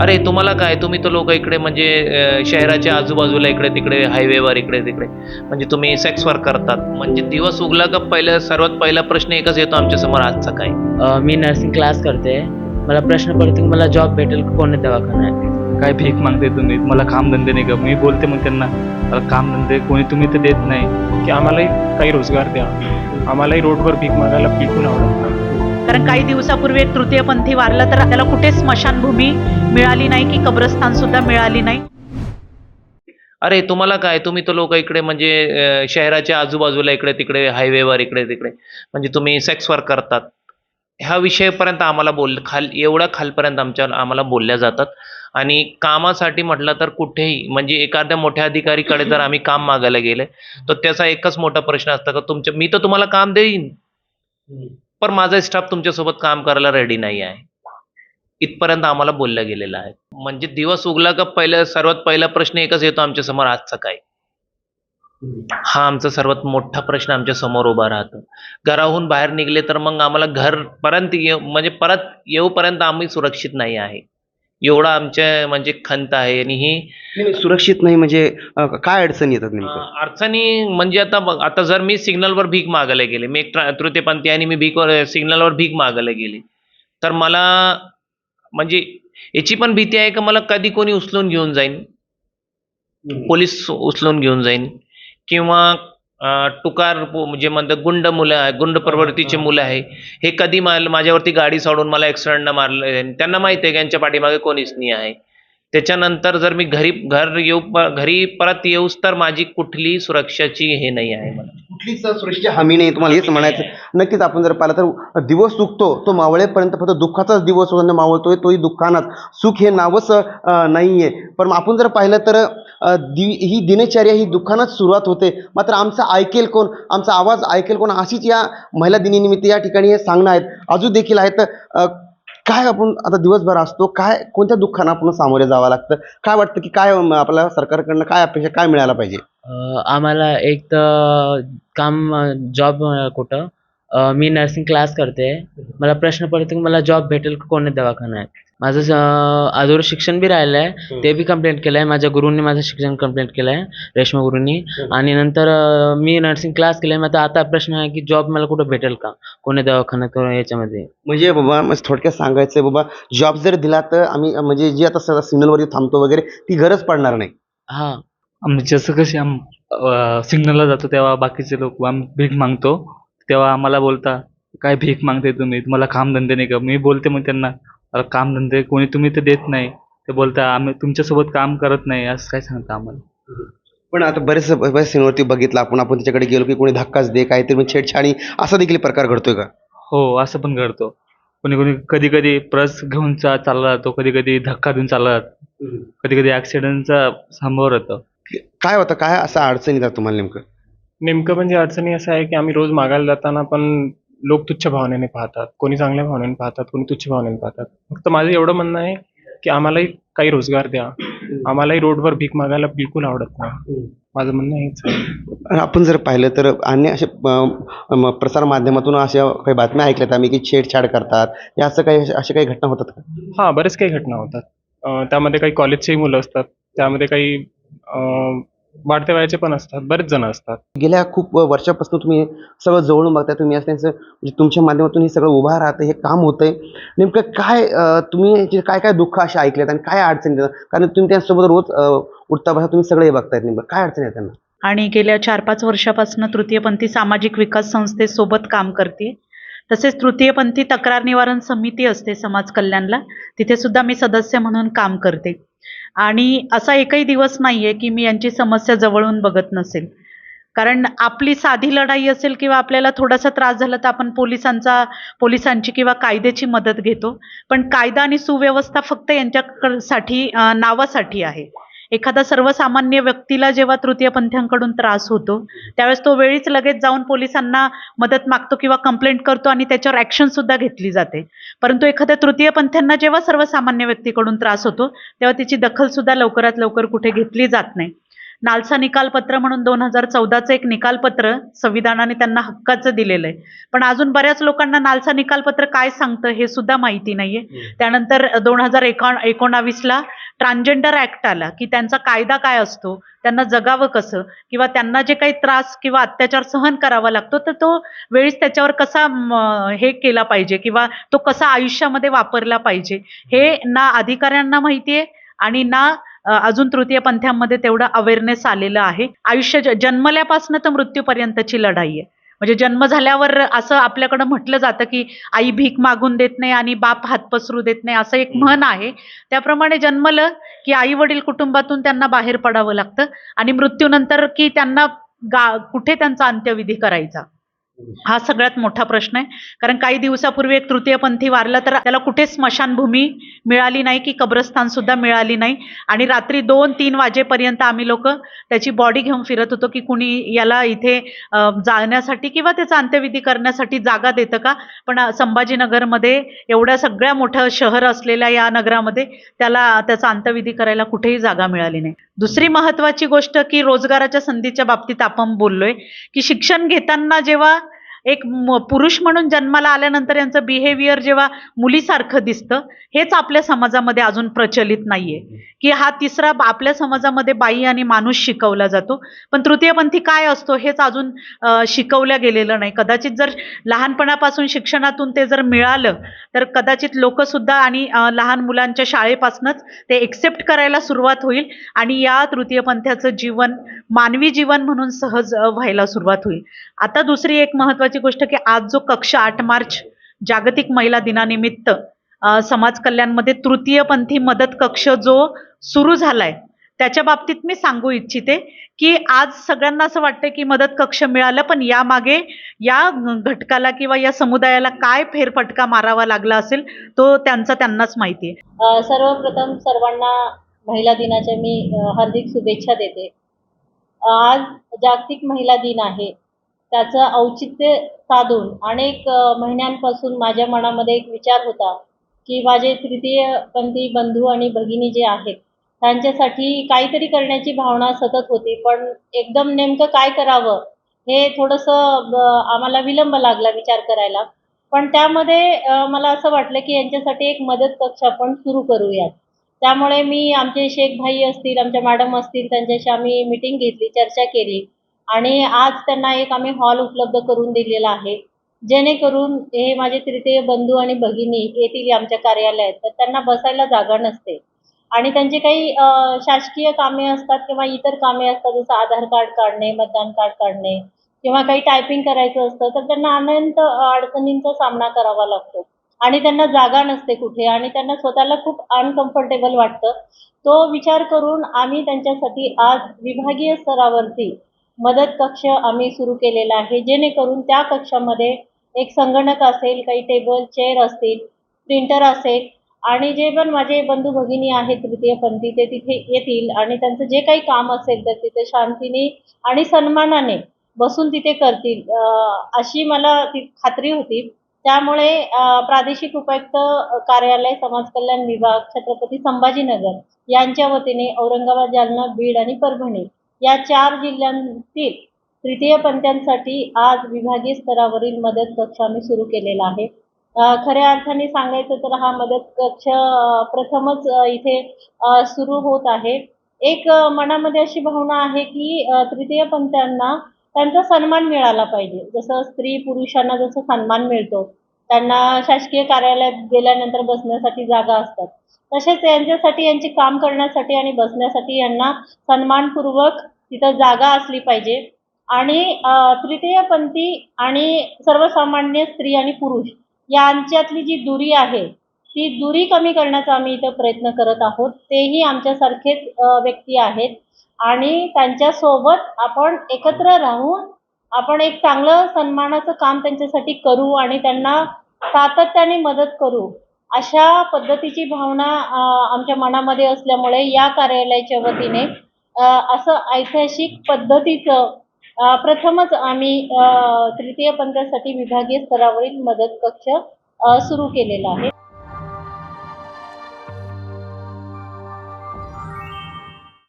अरे तुम्हाला काय? तुम्ही तर लोक इकडे म्हणजे शहराच्या आजूबाजूला इकडे तिकडे हायवेवर इकडे तिकडे. म्हणजे तुम्ही सेक्स वर्क करतात. म्हणजे दिवस उगला का पहिला सर्वात पहिला प्रश्न एकच येतो आमच्यासमोर आजचा काय? मी नर्सिंग क्लास करते. मला प्रश्न पडतो की मला जॉब भेटेल का कोणत्या दवाखान्यात? काय भीक मागते तुम्ही? मला कामधंदे नाही का मी बोलते मग त्यांना मला कामधंदे कोणी तुम्ही तर देत नाही. की आम्हालाही काही रोजगार द्या. आम्हालाही रोडवर भीक मागायला बिलकुल आवडत नाही. कारण काही दिवसापूर्वी एक तृतीयपंथी वारला तर त्याला कुठे स्मशानभूमी मिळाली नाही की कब्रस्तान सुद्धा मिळाली नाही? अरे तुम्हाला काय? तुम्ही तर लोक इकडे म्हणजे शहराच्या आजूबाजूला इकडे तिकडे हायवेवर इकडे तिकडे म्हणजे तुम्ही सेक्स वर्क करतात. ह्या विषयापर्यंत आम्हाला बोल खाल एवढ्या खालपर्यंत आमच्या आम्हाला बोलल्या जातात. आणि कामासाठी म्हटलं तर कुठेही म्हणजे एखाद्या मोठ्या अधिकारीकडे जर आम्ही काम मागायला गेले तर त्याचा एकच मोठा प्रश्न असतो का तुमच्या मी तर तुम्हाला काम देईन. पण माझा स्टाफ तुमच्यासोबत काम करायला रेडी नाही आहे. इथपर्यंत आम्हाला बोललं गेलेलं आहे म्हणजे दिवस उगला का पहिला सर्वात पहिला प्रश्न एकच येतो आमच्यासमोर आजचा सकाळी हा आमचा सर्वात मोठा प्रश्न आमच्यासमोर उभा राहतो. घराहून बाहेर निघले तर मग आम्हाला घरपर्यंत येऊ म्हणजे परत येऊपर्यंत आम्ही सुरक्षित नाही आहे. एवढा आमच्या म्हणजे खंत आहे आणि ही सुरक्षित नाही म्हणजे अं, काय अडचणी येतात नेमकं? अं, अडचणी म्हणजे आता बघ आता जर मी सिग्नलवर भीक मागायला गेले मी एक ट्रा- तृतीयपंथी आणि मी भीकवर सिग्नलवर भीक मागायला गेले तर मला म्हणजे याची पण भीती आहे का मला कधी कोणी उचलून घेऊन जाईन? पोलीस उचलून घेऊन जाईन? किंवा टुकार पो- जे म्हणतात गुंड मुलं आहे गुंड प्रवृत्तीचे मुलं आहे हे कधी माझ्यावरती गाडी सोडून मला ॲक्सिडेंटनं मारलं त्यांना माहिती आहे की यांच्या पाठीमागे कोणीच नाही आहे. त्याच्यानंतर जर मी घरी घर येऊ घरी परत येऊस तर माझी कुठली सुरक्षाची हे नाही आहे मला. कुठलीच सुरक्षेची हमी नाही तुम्हाला हेच म्हणायचं नक्कीच आपण जर पाहिलं तर दिवस चुकतो तो मावळेपर्यंत फक्त दुःखाचाच दिवस मावळतोय तोही दुःखानाच. सुख हे नावच नाहीये. पण आपण जर पाहिलं तर दि ही दिनचर्या ही दुःखानंच सुरुवात होते. मात्र आमचं ऐकेल कोण आमचा आवाज ऐकेल कोण अशीच या महिला दिनीनिमित्त या ठिकाणी हे सांगणं आहेत. अजून देखील आहेत काय आपण आता दिवसभर असतो काय कोणत्या दुःखानं आपण सामोरे जावं लागतं? काय वाटतं की काय अं, आपल्या सरकारकडनं काय अपेक्षा काय मिळायला पाहिजे? आम्हाला एक तर काम जॉब कुठं? मी नर्सिंग क्लास करते. मला प्रश्न पडतो की मला जॉब भेटेल का? कोणत्या दवाखान्यात? माझं अधुरं शिक्षण बी राहिलं आहे ते बी कंप्लेंट केलं आहे माझ्या गुरूंनी माझं शिक्षण कंप्लेंट केलं आहे रेश्मा गुरूंनी. आणि नंतर मी नर्सिंग क्लास केलं आहे मग आता प्रश्न आहे की जॉब मला कुठं भेटेल का? कोणत्या दवाखान्यात किंवा याच्यामध्ये? म्हणजे बाबा मग थोडक्यात सांगायचं बाबा जॉब जर दिला तर आम्ही म्हणजे जी आता सगळं सिग्नलवरती थांबतो वगैरे ती गरज पडणार नाही. हां. आम्ही जसं कसे आम सिग्नलला जातो तेव्हा बाकीचे लोक आम्ही भीक मागतो. तेव्हा आम्हाला बोलता काय भीक मागते तुम्ही? तुम्हाला कामधंदे नाही का? मी बोलते मग त्यांना मला कामधंदे कोणी तुम्ही तर देत नाही. ते बोलता आम्ही तुमच्यासोबत काम करत नाही. असं काय सांगता आम्हाला? पण आता बरेच बऱ्याच सिग्नलवरती बघितलं आपण आपण त्याच्याकडे गेलो की कोणी धक्काच दे काहीतरी मग छेडछाडी असा देखील प्रकार घडतोय का? हो असं पण घडतो. कोणी कोणी कधी कधी प्रस घेऊन चा चालला जातो कधी कधी धक्का देऊन चालला जातो. कधी कधी ॲक्सिडेंटचा समोर येतो काय होतं? काय असं अडचण येतात तुम्हाला नेमकं? नेमकं म्हणजे अडचणी असं आहे की आम्ही रोज मागायला जाताना पण लोक तुच्छ भावनेने पाहतात. कोणी चांगल्या भावनेने पाहतात कोणी तुच्छ भावनेने पाहतात. फक्त माझं एवढं म्हणणं आहे की आम्हालाही काही रोजगार द्या. आम्हालाही रोडवर भीक मागायला बिलकुल आवडत नाही. माझं म्हणणं हेच आहे. आपण जर पाहिलं तर अन्य असे प्रसार माध्यमातून अशा काही बातम्या ऐकल्यात आम्ही की छेडछाड करतात. या असं काही अशा काही घटना होतात का? हां बरेच काही घटना होतात. त्यामध्ये काही कॉलेजचेही मुलं असतात. त्यामध्ये काही अं, वाढत्या वयाचे पण असतात बरेच जण असतात. गेल्या खूप वर्षापासून तुम्ही सगळं जवळून बघताय तुम्ही असं त्यांचं म्हणजे तुमच्या माध्यमातून हे सगळं उभा राहतं हे काम होतंय. नेमकं काय तुम्ही काय काय दुःख असे ऐकलेत आणि काय अडचणी येतात? कारण तुम्ही त्यांच्यासोबत रोज उठता बसा तुम्ही सगळे हे बघतायत नेमकं. काय अडचणी आहेत त्यांना? आणि गेल्या चार पाच वर्षापासून तृतीयपंथी सामाजिक विकास संस्थेसोबत काम करते. तसेच तृतीयपंथी तक्रार निवारण समिती असते समाज कल्याणला. तिथे सुद्धा मी सदस्य म्हणून काम करते. आणि असा एकही दिवस नाही आहे की मी यांची समस्या जवळून बघत नसेल. कारण आपली साधी लढाई असेल किंवा आपल्याला थोडासा त्रास झाला तर आपण पोलिसांचा पोलिसांची किंवा कायद्याची मदत घेतो. पण कायदा आणि सुव्यवस्था फक्त यांच्यासाठी साठी नावासाठी आहे. एखादा सर्वसामान्य व्यक्तीला जेव्हा तृतीयपंथीयांकडून त्रास होतो त्यावेळेस तो वेळीच लगेच जाऊन पोलिसांना मदत मागतो किंवा कंप्लेंट करतो आणि त्याच्यावर ॲक्शन सुद्धा घेतली जाते. परंतु एखाद्या तृतीयपंथीयांना जेव्हा सर्वसामान्य व्यक्तीकडून त्रास होतो तेव्हा त्याची दखल सुद्धा लवकरात लवकर कुठे घेतली जात नाही. नालसा निकालपत्र म्हणून दोन हजार चौदाचं एक निकालपत्र संविधानाने त्यांना हक्काचं दिलेलं आहे. पण अजून बऱ्याच लोकांना नालसा निकालपत्र काय सांगतं हे सुद्धा माहिती नाहीये. त्यानंतर दोन हजार एकोण एकोणावीसला ट्रान्सजेंडर ऍक्ट आला की त्यांचा कायदा काय असतो त्यांना जगावं कसं किंवा त्यांना जे काही त्रास किंवा अत्याचार सहन करावा लागतो तर तो वेळीच त्याच्यावर कसा हे केला पाहिजे किंवा तो कसा आयुष्यामध्ये वापरला पाहिजे हे ना अधिकाऱ्यांना माहिती आहे आणि ना अजून तृतीय पंथ्यांमध्ये तेवढं अवेअरनेस आलेलं आहे. आयुष्य जन्मल्यापासून तर मृत्यूपर्यंतची लढाई आहे. म्हणजे जन्म झाल्यावर असं आपल्याकडं म्हटलं जातं की आई भीक मागून देत नाही आणि बाप हात पसरू देत नाही असं एक म्हण आहे. त्याप्रमाणे जन्मलं की आई वडील कुटुंबातून त्यांना बाहेर पडावं लागतं आणि मृत्यूनंतर की त्यांना गा कुठे त्यांचा अंत्यविधी करायचा. हा सगळ्यात मोठा प्रश्न आहे. कारण काही दिवसापूर्वी एक तृतीयपंथी वारला तर त्याला कुठे स्मशानभूमी मिळाली नाही की कब्रस्थान सुद्धा मिळाली नाही. आणि रात्री दोन तीन वाजेपर्यंत आम्ही लोक त्याची बॉडी घेऊन फिरत होतो की कुणी याला इथे जाण्यासाठी जाळण्यासाठी किंवा त्याचा अंत्यविधी करण्यासाठी जागा देतं का? पण संभाजीनगरमध्ये एवढ्या सगळ्या मोठं शहर असलेल्या या नगरामध्ये त्याला त्याचा अंत्यविधी करायला कुठेही जागा मिळाली नाही. दुसरी महत्वाची गोष्ट की रोजगाराच्या संधीच्या बाबतीत आपण बोललोय की शिक्षण घेताना जेव्हा एक म- पुरुष म्हणून जन्माला आल्यानंतर यांचं बिहेवियर जेव्हा मुलीसारखं दिसतं हेच आपल्या समाजामध्ये अजून प्रचलित नाहीये. की हा तिसरा आपल्या समाजामध्ये बाई आणि माणूस शिकवला जातो. पण तृतीयपंथी काय असतो हेच अजून शिकवल्या गेलेलं नाही. कदाचित जर लहानपणापासून शिक्षणातून ते जर मिळालं तर कदाचित लोकसुद्धा आणि लहान मुलांच्या शाळेपासूनच ते एक्सेप्ट करायला सुरुवात होईल आणि या तृतीयपंथाचं जीवन मानवी जीवन म्हणून सहज व्हायला सुरुवात होईल. आता दुसरी एक महत्वाची गोष्ट की आज जो कक्ष आठ मार्च जागतिक महिला दिनानिमित्त समाज कल्याणमध्ये तृतीयपंथी मदत कक्ष जो सुरू झालाय त्याच्या बाबतीत मी सांगू इच्छिते की आज सगळ्यांना असं वाटतं की मदत कक्ष मिळालं पण यामागे या घटकाला किंवा या समुदायाला काय फेरफटका मारावा लागला असेल तो त्यांचा त्यांनाच माहिती आहे. सर्वप्रथम सर्वांना महिला दिनाच्या मी हार्दिक शुभेच्छा देते. आज जागतिक महिला दिन आहे. त्याचं औचित्य साधून अनेक महिन्यांपासून माझ्या मनामध्ये एक विचार होता की माझे तृतीयपंथी बंधू आणि भगिनी जे आहेत त्यांच्यासाठी काहीतरी करण्याची भावना सतत होती. पण एकदम नेमकं काय करावं हे थोडंसं आम्हाला विलंब लागला विचार करायला. पण त्यामध्ये मला असं वाटलं की यांच्यासाठी एक मदत कक्ष आपण सुरू करूयात. त्यामुळे मी आमचे शेख भाई असतील आमच्या मॅडम असतील त्यांच्याशी आम्ही मिटिंग घेतली चर्चा केली. आणि आज त्यांना एक आम्ही हॉल उपलब्ध करून दिलेला आहे. जेणेकरून हे माझे तृतीय बंधू आणि भगिनी येतील आमच्या कार्यालयात तर त्यांना बसायला जागा नसते. आणि त्यांचे काही शासकीय कामे असतात किंवा इतर कामे असतात जसं आधार कार्ड काढणे मतदान कार्ड काढणे किंवा काही टायपिंग करायचं असतं तर त्यांना अनंत अडचणींचा सामना करावा लागतो. आणि त्यांना जागा नसते कुठे आणि त्यांना स्वतःला खूप अनकम्फर्टेबल वाटतं. तो विचार करून आम्ही त्यांच्यासाठी आज विभागीय स्तरावरती मदत कक्ष आम्ही सुरू केलेला आहे. जेणेकरून त्या कक्षामध्ये एक संगणक असेल काही टेबल चेअर असतील प्रिंटर असेल आणि जे पण माझे बंधू भगिनी आहेत तृतीयपंथी ते तिथे येतील आणि त्यांचं जे काही काम असेल तर तिथे शांतीने आणि सन्मानाने बसून तिथे करतील. अशी मला ती खात्री होती. त्यामुळे प्रादेशिक उपायुक्त कार्यालय समाज कल्याण विभाग छत्रपती संभाजीनगर यांच्या वतीने औरंगाबाद जालना बीड आणि परभणी या चार जिल्ह्यांतील तृतीयपंथ्यांसाठी आज विभागीय स्तरावरील मदत कक्ष आम्ही सुरू केलेला आहे. खऱ्या अर्थाने सांगायचं तर हा मदत कक्ष प्रथमच इथे सुरू होत आहे. एक मनामध्ये अशी भावना आहे की अ, त्यांचा सन्मान मिळाला पाहिजे. जसं स्त्री पुरुषांना जसं सन्मान मिळतो त्यांना शासकीय कार्यालयात गेल्यानंतर बसण्यासाठी जागा असतात. तसेच यांच्यासाठी यांचे काम करण्यासाठी आणि बसण्यासाठी यांना सन्मानपूर्वक तिथं जागा असली पाहिजे. आणि तृतीयपंथी आणि सर्वसामान्य स्त्री आणि पुरुष यांच्यातली जी दुरी आहे ती दुरी कमी करण्याचा आम्ही इथं प्रयत्न करत आहोत. तेही आमच्यासारखेच व्यक्ती आहेत. आणि त्यांच्यासोबत आपण एकत्र राहून आपण एक चांगलं सन्मानाचं काम त्यांच्यासाठी करू आणि त्यांना सातत्याने मदत करू अशा पद्धतीची भावना आमच्या मनामध्ये असल्यामुळे या कार्यालयाच्या वतीने असं ऐतिहासिक पद्धतीचं प्रथमच आम्ही तृतीय पंथासाठी विभागीय स्तरावरील मदत कक्ष सुरू केलेला आहे.